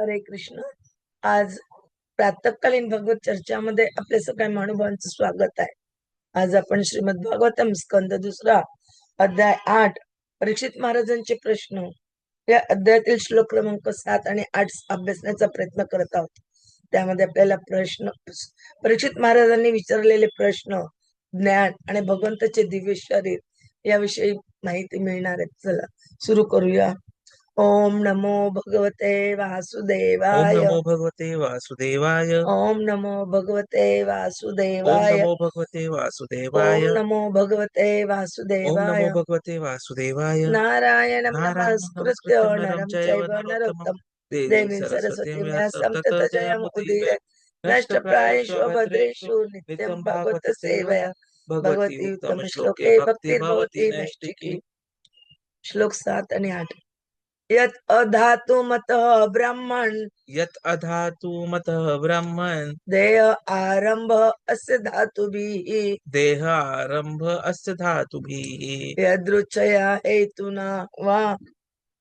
हरे कृष्ण. आज प्रातकालीन भगवत चर्चामध्ये आपल्या सगळ्या महानुभावांचं स्वागत आहे. आज आपण श्रीमद भागवतम स्कंद दुसरा अध्याय आठ परीक्षित महाराजांचे प्रश्न. या अध्यायातील श्लोक क्रमांक सात आणि आठ अभ्यासण्याचा प्रयत्न करत आहोत. त्यामध्ये आपल्याला प्रश्न परीक्षित महाराजांनी विचारलेले प्रश्न ज्ञान आणि भगवंताचे दिव्य शरीर याविषयी माहिती मिळणार आहे. चला सुरू करूया. ओम नमो भगवते ओम वासुदेवाय। नमो भगवते वासुदेवाय। ओम नमो भगवते ओम वासुदेवाय नमो भगवते ओम वासुदेवाय नमो भगवते ओम वासुदेवाय। नमो भगवते वासुदेवाय। नारायणं नारायणं नमस्कृत्य नमस्कृत्य नरं नरं चैव चैव नरोत्तमं। नरोत्तमं। देवीं देवीं सरस्वतीं सरस्वतीं व्यासं व्यासं ततो ततो जयमुदीरये जयमुदीरये नष्टप्रायेषु भद्रेषु नित्यं नित्यं भागवत भागवत सेवया। भगवती भगवती उत्तम उत्तम श्लोके श्लोके भक्तिर्भवती भक्तिर्भवती नैष्टिकी नैष्टिकी श्लोक सात आणि आठ। यत् अधातुमतः ब्राह्मण यत् अधातु मतः ब्राह्मण देय आरंभ अस्य धातुभिः। देह आरंभ अस्य धातुभिः। यदृच्छया हेतुना वा?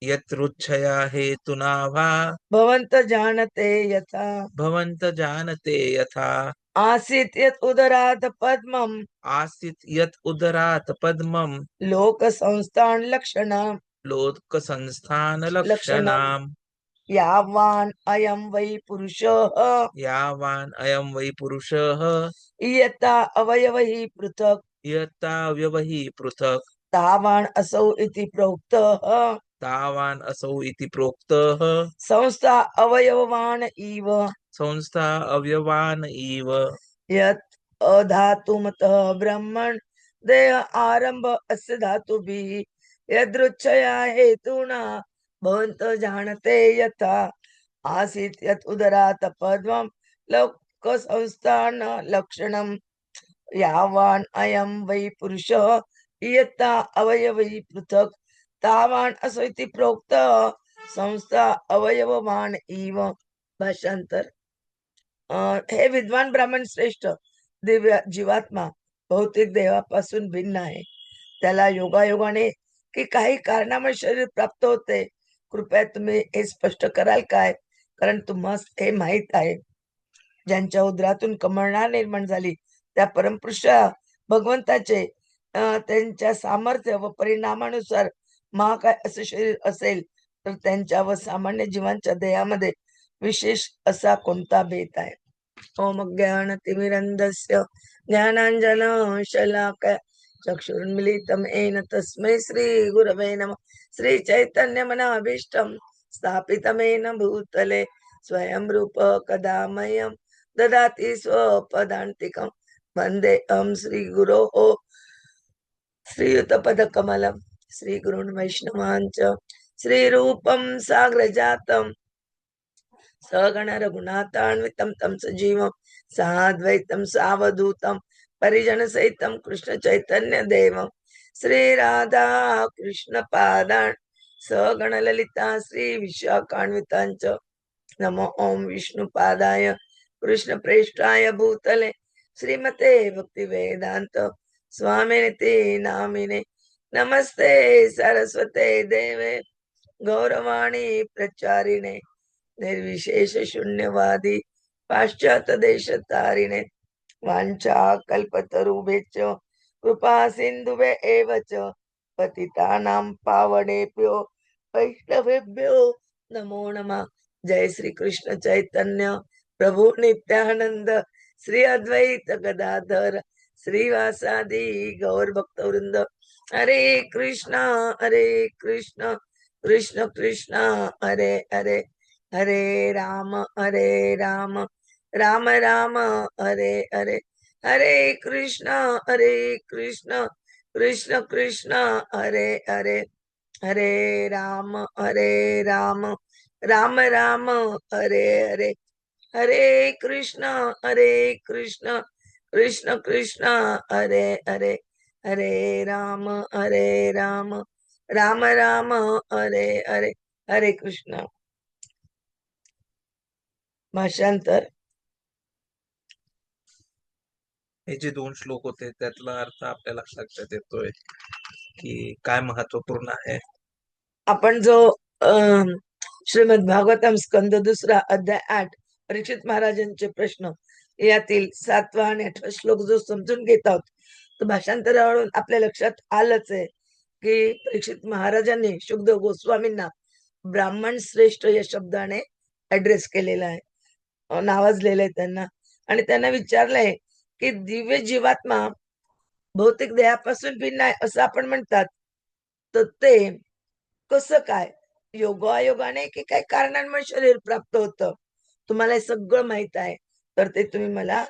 यत्रुच्छया हेतुना वा? भवन्त जानते यथा। भवन्त जानते यथा। आसीत् यत् उदरात् पद्मम्। आसीत् यत् उदरात् पद्मं लोकसंस्थान लक्षणम्। यावान् अयं वै पुरुषः। यावान् अयं वै पुरुषः। इयता अवयवैः पृथक्। यत्ताव्यवहि पृथक्। तावान् असौ इति प्रोक्तः। तावान् असौ इति प्रोक्तः। संस्था अवयववान् इव। संस्था अव्यवान् इव। यत् अधातुमतः ब्रह्मण देह आरंभ अस्य धातुभिः। यदृच्छया हेतुना भवन्त जाणते यथा आसीत् यत् उदरात् पद्मं लोकसंस्थान लक्षणं यावान् अयं वै पुरुषः इयत्ता अवयवै पृथक्। तावान् असो इति प्रोक्तः संस्था अवयवमान इव। भाषांतर अं, हे विद्वान ब्राह्मण श्रेष्ठ दिव्य जीवात्मा भौतिक देहापासून भिन्न आहे। त्याला योगायोगाने की काही कारणामुळे शरीर प्राप्त होते. कृपया तुम्ही हे स्पष्ट कराल काय? कारण तुम्हाला हे माहीत आहे. ज्यांच्या उदरातून कमळणा निर्माण झाली त्या परमपुरुष भगवंताचे त्यांच्या सामर्थ्य व परिणामानुसार महाकाय असं शरीर असेल तर त्यांच्या व सामान्य जीवांच्या देहामध्ये विशेष असा कोणता भेद आहे? ओम ज्ञानतिमिरन्धस्य ज्ञानांजन शलाकया चक्षुर्मिलितम येन तस्मै श्रीगुरवे नमः। मनाभीष्टम स्थापितमेन भूतले स्वयं रूप कदा मह्यं ददाति स्वपदान्तिकं। श्री श्रीगुरोः श्रीयुतपदकमलं। श्रीगुरुन् वैष्णवाञ्च श्रीरूपं साग्रजातं। सगण रघुनाथान्वितं तं सजीवं। साद्वैतं सावधूतं। परिजन सहितं कृष्ण चैतन्य देवं श्री राधा कृष्ण पादान् सगण ललिता श्री विशाखान्वितांच नमो ओम विष्णु पादाय कृष्ण प्रेष्ठाय भूतले श्रीमते भक्ति वेदांत स्वामिनिति नामिने। नमस्ते सरस्वते देवे गौरवाणी प्रचारिणे निर्विशेष शून्यवादी पाश्चात्य देश तारिणे वाञ्छा कल्पतरुभ्यश्च कृपा सिन्धुवे एव च पतितानां पावनेभ्यो वैष्णवेभ्यो। नमो नमः। जय श्री कृष्ण चैतन्य। प्रभु नित्यानंद श्री अद्वैत गदाधर। श्रीवासादि गौर भक्तवृंद हरे कृष्णा हरे कृष्ण। कृष्ण कृष्ण। हरे हरे। हरे राम हरे राम। राम राम हरे हरे हरे कृष्ण हरे कृष्ण कृष्ण कृष्ण हरे हरे हरे राम हरे राम राम राम हरे हरे हरे कृष्ण हरे कृष्ण कृष्ण कृष्ण हरे हरे हरे राम हरे राम राम राम हरे हरे हरे कृष्ण. भाषांतर. हे जे दोन श्लोक होते त्यातला अर्थ आपल्याला लक्षात येतोय की काय महत्त्वपूर्ण आहे? आपण जो अं, श्रीमद भागवतम स्कंद दुसरा अध्याय आठ परीक्षित महाराजांचे प्रश्न यातील सातवा आणि आठवा श्लोक जो समजून घेत आहोत तो भाषांतरावरून आपल्या लक्षात आलंच आहे की परीक्षित महाराजांनी शुद्ध गोस्वामींना ब्राह्मण श्रेष्ठ या शब्दाने ऍड्रेस केलेला आहे. नावाजलेलं आहे त्यांना. आणि त्यांना विचारलंय की दिव्य जीवात्मा भौतिक देहापासून भिन्न आहे असं आपण म्हणतात. तर ते कसं काय? योगायोगाने की काही कारणांमुळे शरीर प्राप्त होतं. तुम्हाला हे सगळं माहीत आहे. तर ते तुम्ही मला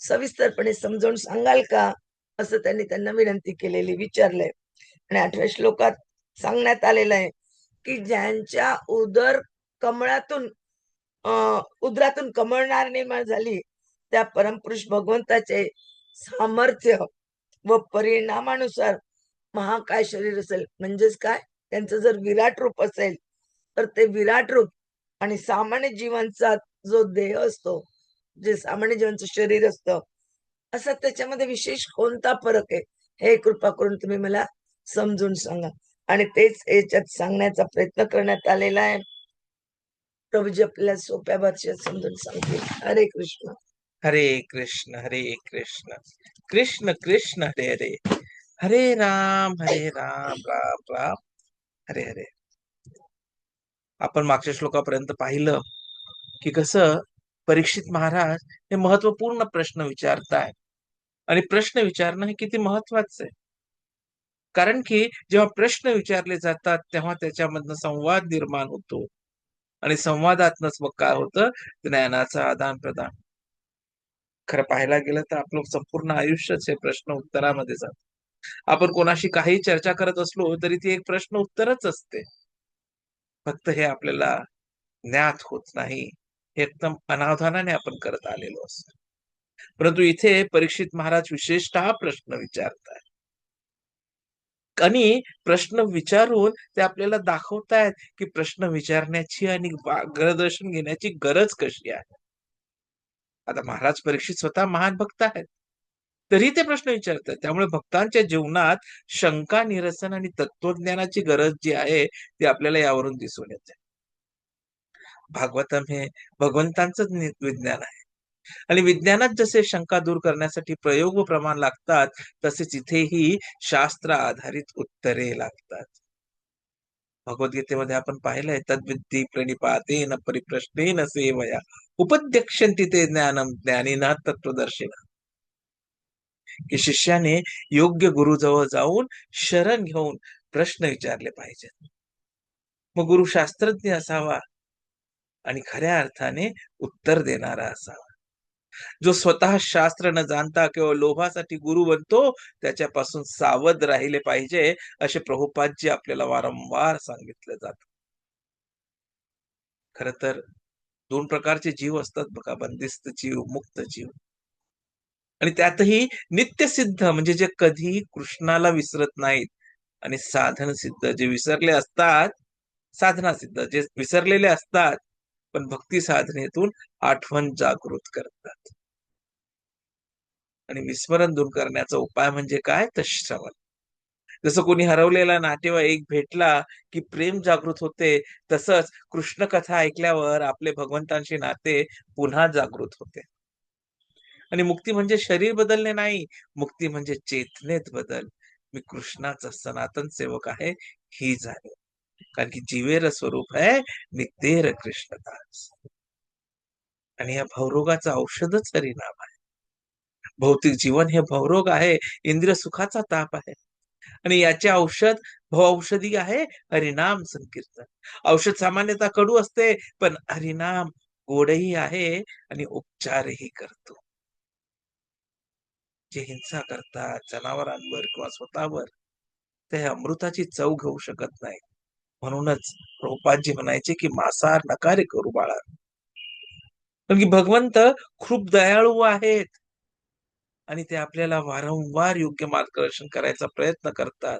सविस्तरपणे समजावून सांगाल का? असं त्यांनी त्यांना विनंती केलेली विचारलंय. आणि आठव्या श्लोकात सांगण्यात आलेलं आहे की ज्यांच्या उदर कमळातून अं उदरातून कमळणार निर्माण झाली त्या परमपुरुष भगवंताचे सामर्थ्य व परिणामानुसार महाकाय शरीर असेल. म्हणजेच काय? त्यांचं जर विराट रूप असेल तर ते विराट रूप आणि सामान्य जीवांचा जो देह असतो जे सामान्य जीवांचं शरीर असतं असा त्याच्यामध्ये विशेष कोणता फरक आहे? हे कृपा करून तुम्ही मला समजून सांगा. आणि तेच याच्यात सांगण्याचा प्रयत्न करण्यात आलेला आहे. प्रभूजी आपल्याला सोप्या भाषेत समजून सांगतील. हरे कृष्ण. हरे कृष्ण हरे कृष्ण कृष्ण कृष्ण हरे हरे हरे राम हरे राम राम राम हरे हरे. आपण मागच्या श्लोकापर्यंत पाहिलं की कसं परीक्षित महाराज हे महत्त्वपूर्ण प्रश्न विचारताय आणि प्रश्न विचारणं हे किती महत्वाचं आहे. कारण की जेव्हा प्रश्न विचारले जातात तेव्हा त्याच्यामधनं संवाद निर्माण होतो. आणि संवादातनच मग काय होतं ज्ञानाचं आदान प्रदान खरं पाहायला गेलं तर आपलं संपूर्ण आयुष्यच हे प्रश्न उत्तरामध्ये जात. आपण कोणाशी काही चर्चा करत असलो तरी ती एक प्रश्न उत्तरच असते. फक्त हे आपल्याला ज्ञात होत नाही हे एकदम अनावधानाने आपण करत आलेलो असतो. परंतु इथे परीक्षित महाराज विशेषतः प्रश्न विचारतात आणि प्रश्न विचारून ते आपल्याला दाखवतायत की प्रश्न विचारण्याची आणि मार्गदर्शन घेण्याची गरज कशी आहे. आता महाराज परीक्षित स्वतः महान भक्त आहेत. तरी ते प्रश्न विचारतात त्यामुळे भक्तांच्या जीवनात शंका निरसन आणि तत्वज्ञानाची गरज जी आहे ती आपल्याला यावरून दिसून येते. भागवतम हे भगवंतांचंच विज्ञान आहे. आणि विज्ञानात जसे शंका दूर करण्यासाठी प्रयोग व प्रमाण लागतात तसेच इथेही शास्त्र आधारित उत्तरे लागतात. भगवद्गीतेमध्ये आपण पाहिलंय तद्विद्धी प्रणिपातेन परिप्रश्नेन सेवया. उपद्यक्षंती ते ज्ञानम ज्ञानीना तत्वदर्शिना की शिष्याने योग्य गुरुजवळ जाऊन शरण घेऊन प्रश्न विचारले पाहिजेत मग गुरु शास्त्रज्ञ असावा आणि खऱ्या अर्थाने उत्तर देणारा असावा. जो स्वतः शास्त्र न जाणता केवळ लोभासाठी गुरु बनतो त्याच्यापासून सावध राहिले पाहिजे असे प्रभुपादजी आपल्याला वारंवार सांगितलं जात खर तर दोन प्रकारचे जीव असतात बघा बंदिस्त जीव मुक्त जीव. आणि त्यातही नित्य सिद्ध म्हणजे जे कधी कृष्णाला विसरत नाहीत आणि साधन सिद्ध जे विसरले असतात साधना सिद्ध जे विसरलेले असतात पण भक्ती साधनेतून आठवण जागृत करतात. आणि विस्मरण दूर करण्याचा उपाय म्हणजे काय? तर श्रवण. जसं कोणी हरवलेला नातेवाईक भेटला की प्रेम जागृत होते तसंच कृष्ण कथा ऐकल्यावर आपले भगवंतांशी नाते पुन्हा जागृत होते. आणि मुक्ती म्हणजे शरीर बदलणे नाही मुक्ती म्हणजे चेतनेत बदल. मी कृष्णाचा सनातन सेवक आहे ही जाणीव कारण की जीवेर स्वरूप आहे नितेर कृष्णदास. आणि या भवरोगाचं औषधच हरिनाम आहे. भौतिक जीवन हे भवरोग आहे इंद्रिय सुखाचा ताप आहे. आणि याचे औषध औषधी आहे हरिनाम संकीर्तन. औषध सामान्यतः कडू असते पण हरिनाम गोडही आहे आणि उपचारही करतो. जे हिंसा करतात जनावरांवर किंवा स्वतःवर ते अमृताची चव घेऊ शकत नाही. म्हणूनच रोपाजी म्हणायचे की मांसाहार नकारे करू बाळा. कारण की भगवंत खूप दयाळू आहेत. आणि ते आपल्याला वारंवार योग्य मार्गदर्शन करायचा प्रयत्न करतात.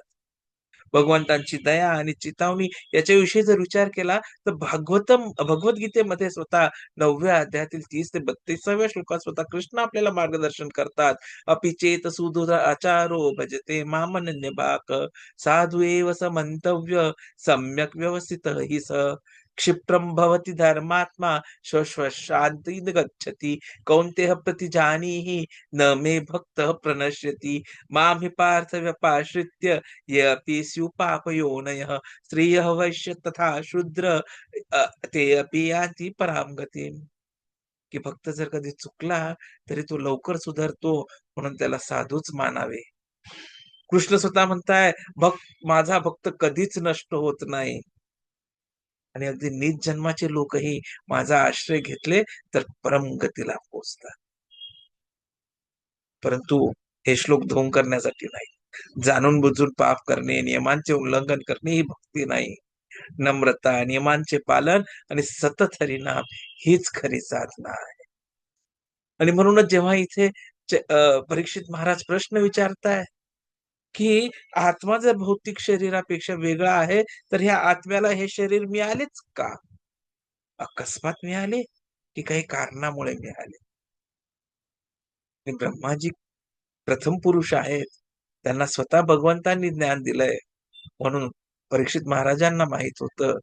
भगवंतांची दया आणि चितावणी याच्याविषयी जर विचार केला तर भागवतम भगवद्गीतेमध्ये स्वतः नवव्या अध्यायातील तीस ते बत्तीसाव्या श्लोकात स्वतः कृष्ण आपल्याला मार्गदर्शन करतात. अपिचेत सुदुर आचारो भजते मामनन्य बाक साधू एव समंतव्य मंतव्य सम्यक व्यवस्थित हि स. क्षिप्रम भवति धर्मात्मा शांति गच्छति। कौन्तेह प्रतिजानीहि न मे भक्त प्रणश्यति। माम हि पार्थ व्यपाश्रित्य ये अपि स्युपापयोनयः स्त्रियः वैश्य तथा शूद्र अ, ते अपि यान्ति पराम गतिम् की भक्त जर कधी चुकला तरी तो लवकर सुधारतो म्हणून त्याला साधूच मानावे. कृष्ण स्वतः म्हणताय भक्त माझा भक्त कधीच नष्ट होत नाही. आणि अगदी नीच जन्माचे लोकही माझा आश्रय घेतले तर परम गतीला पोचतात परंतु हे श्लोक धोंग करण्यासाठी नाही. जाणून बुजून पाप करणे नियमांचे उल्लंघन करणे ही भक्ती नाही. नम्रता नियमांचे पालन आणि सतत हरिनाम हीच खरी साधना आहे. आणि म्हणूनच जेव्हा इथे अं, परीक्षित महाराज प्रश्न विचारताय की आत्मा जर भौतिक शरीरापेक्षा वेगळा आहे तर ह्या आत्म्याला हे शरीर मिळालेच का? अकस्मात मिळाले की काही कारणामुळे मिळाले? ब्रह्माजी प्रथम पुरुष आहेत. त्यांना स्वतः भगवंतांनी ज्ञान दिलंय. म्हणून परीक्षित महाराजांना माहीत होतं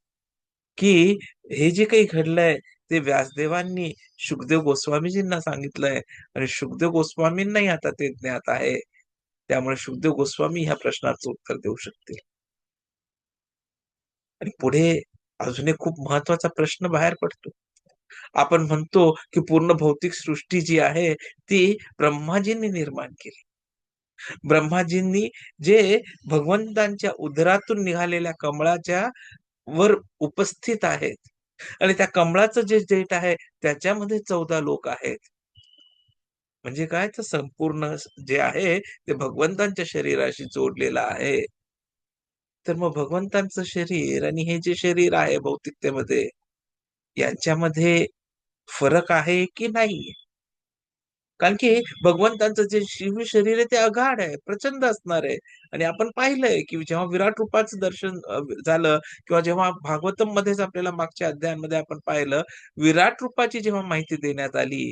की हे जे काही घडलंय ते व्यासदेवांनी सुखदेव गोस्वामीजींना सांगितलंय. आणि सुखदेव गोस्वामींनाही आता ते ज्ञात आहे. त्यामुळे शुभदेव गोस्वामी ह्या प्रश्नाचं उत्तर देऊ शकतील. आणि पुढे अजून एक खूप महत्त्वाचा प्रश्न बाहेर पडतो. आपण म्हणतो की पूर्ण भौतिक सृष्टी जी आहे ती ब्रह्माजींनी निर्माण केली. ब्रह्माजींनी जे भगवंतांच्या उदरातून निघालेल्या कमळाच्या वर उपस्थित आहेत. आणि त्या कमळाचं जे डेट आहे त्याच्यामध्ये चौदा लोक आहेत. म्हणजे काय तर संपूर्ण जे आहे ते भगवंतांच्या शरीराशी जोडलेलं आहे. तर मग भगवंतांचं शरीर आणि हे जे शरीर आहे भौतिकतेमध्ये यांच्यामध्ये फरक आहे की नाही? कारण की भगवंतांचं जे शिव शरीर आहे ते अगाढ आहे प्रचंड असणार आहे. आणि आपण पाहिलंय की जेव्हा विराट रूपाचं दर्शन झालं किंवा जेव्हा भागवतम मध्येच आपल्याला मागच्या अध्यायांमध्ये आपण पाहिलं विराट रूपाची जेव्हा माहिती देण्यात आली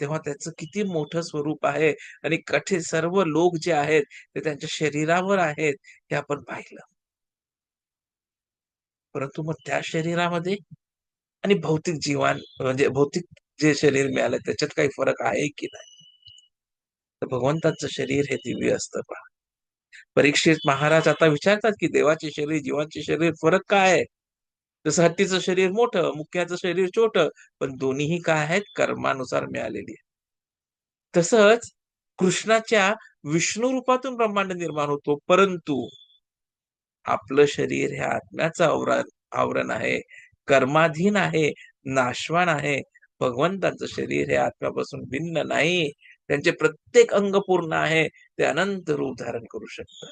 तेव्हा त्याचं किती मोठं स्वरूप आहे आणि कठे सर्व लोक जे आहेत ते त्यांच्या शरीरावर आहेत हे आपण पाहिलं. परंतु मग त्या शरीरामध्ये आणि भौतिक जीवन म्हणजे भौतिक जे शरीर मिळालं त्याच्यात काही फरक आहे की नाही? तर भगवंताचं शरीर हे दिव्य असतं पहा. परीक्षित महाराज आता विचारतात की देवाचे शरीर जीवाचे शरीर फरक काय आहे? जसं हत्तीचं शरीर मोठं मुख्याचं शरीर छोट पण दोन्हीही काय आहेत? कर्मानुसार मिळालेली आहे. तसंच कृष्णाच्या विष्णू रूपातून ब्रह्मांड निर्माण होतो परंतु आपलं शरीर हे आत्म्याचं आवरण आवरण आहे कर्माधीन आहे नाशवान आहे. भगवंताचं शरीर हे आत्म्यापासून भिन्न नाही. त्यांचे प्रत्येक अंग पूर्ण आहे. ते अनंत रूप धारण करू शकतात.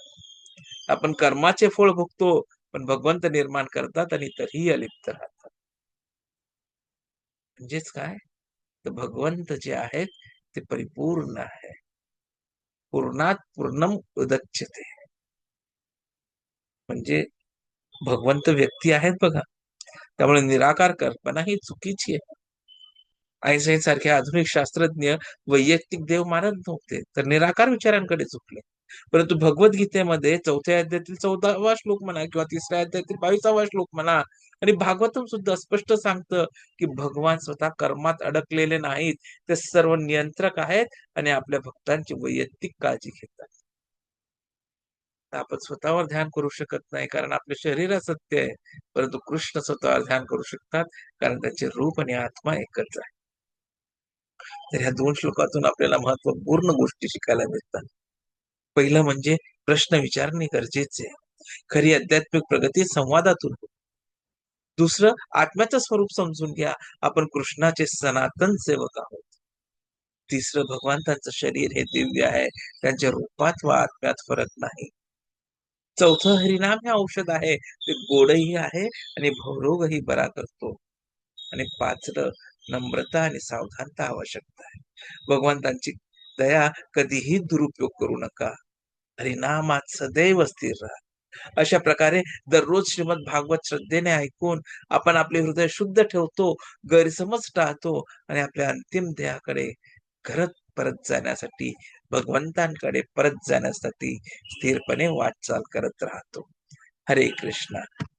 आपण कर्माचे फळ भोगतो पण भगवंत निर्माण करतात आणि तरीही अलिप्त राहतात. म्हणजेच काय? तर भगवंत जे आहेत ते परिपूर्ण आहे पूर्णात पूर्णम उदच्छते म्हणजे भगवंत व्यक्ती आहेत बघा. त्यामुळे निराकार कल्पना ही चुकीची आहे. आईसाई सारखे आधुनिक शास्त्रज्ञ वैयक्तिक देव मानत नव्हते. तर निराकार विचारांकडे चुकले. परंतु भगवद्गीतेमध्ये चौथ्या अध्यायातील चौदावा श्लोक म्हणा किंवा तिसऱ्या अध्यायातील बावीसावा श्लोक म्हणा आणि भागवतम सुद्धा स्पष्ट सांगतं की भगवान स्वतः कर्मात अडकलेले नाहीत. ते सर्व नियंत्रक आहेत आणि आपल्या भक्तांची वैयक्तिक काळजी घेतात तर आपण स्वतःवर ध्यान करू शकत नाही कारण आपले शरीर सत्य आहे. परंतु कृष्ण स्वतःवर ध्यान करू शकतात कारण त्यांचे रूप आणि आत्मा एकच आहे. तर ह्या दोन श्लोकातून आपल्याला महत्त्वपूर्ण गोष्टी शिकायला मिळतात. पहिलं म्हणजे प्रश्न विचारणे गरजेचे खरी आध्यात्मिक प्रगती संवादातून दुसरं आत्म्याचं स्वरूप समजून घ्या. आपण कृष्णाचे सनातन सेवक आहोत. तिसरं भगवंतांचं शरीर हे दिव्य आहे. त्यांच्या रूपात व आत्म्यात फरक नाही. चौथं हरिनाम हे औषध आहे. ते गोडही आहे आणि भवरोगही बरा करतो. आणि पाचरं नम्रता आणि सावधानता आवश्यकता आहे. भगवंतांची दया कधीही दुरुपयोग करू नका. हरिनामात सदैव स्थिर राहा. अशा प्रकारे दररोज श्रीमद भागवत श्रद्धेने ऐकून आपण आपले हृदय शुद्ध ठेवतो गैरसमज टाळतो आणि आपल्या अंतिम ध्येयाकडे घरत परत जाण्यासाठी भगवंतांकडे परत जाण्यासाठी स्थिरपणे वाटचाल करत राहतो. हरे कृष्ण.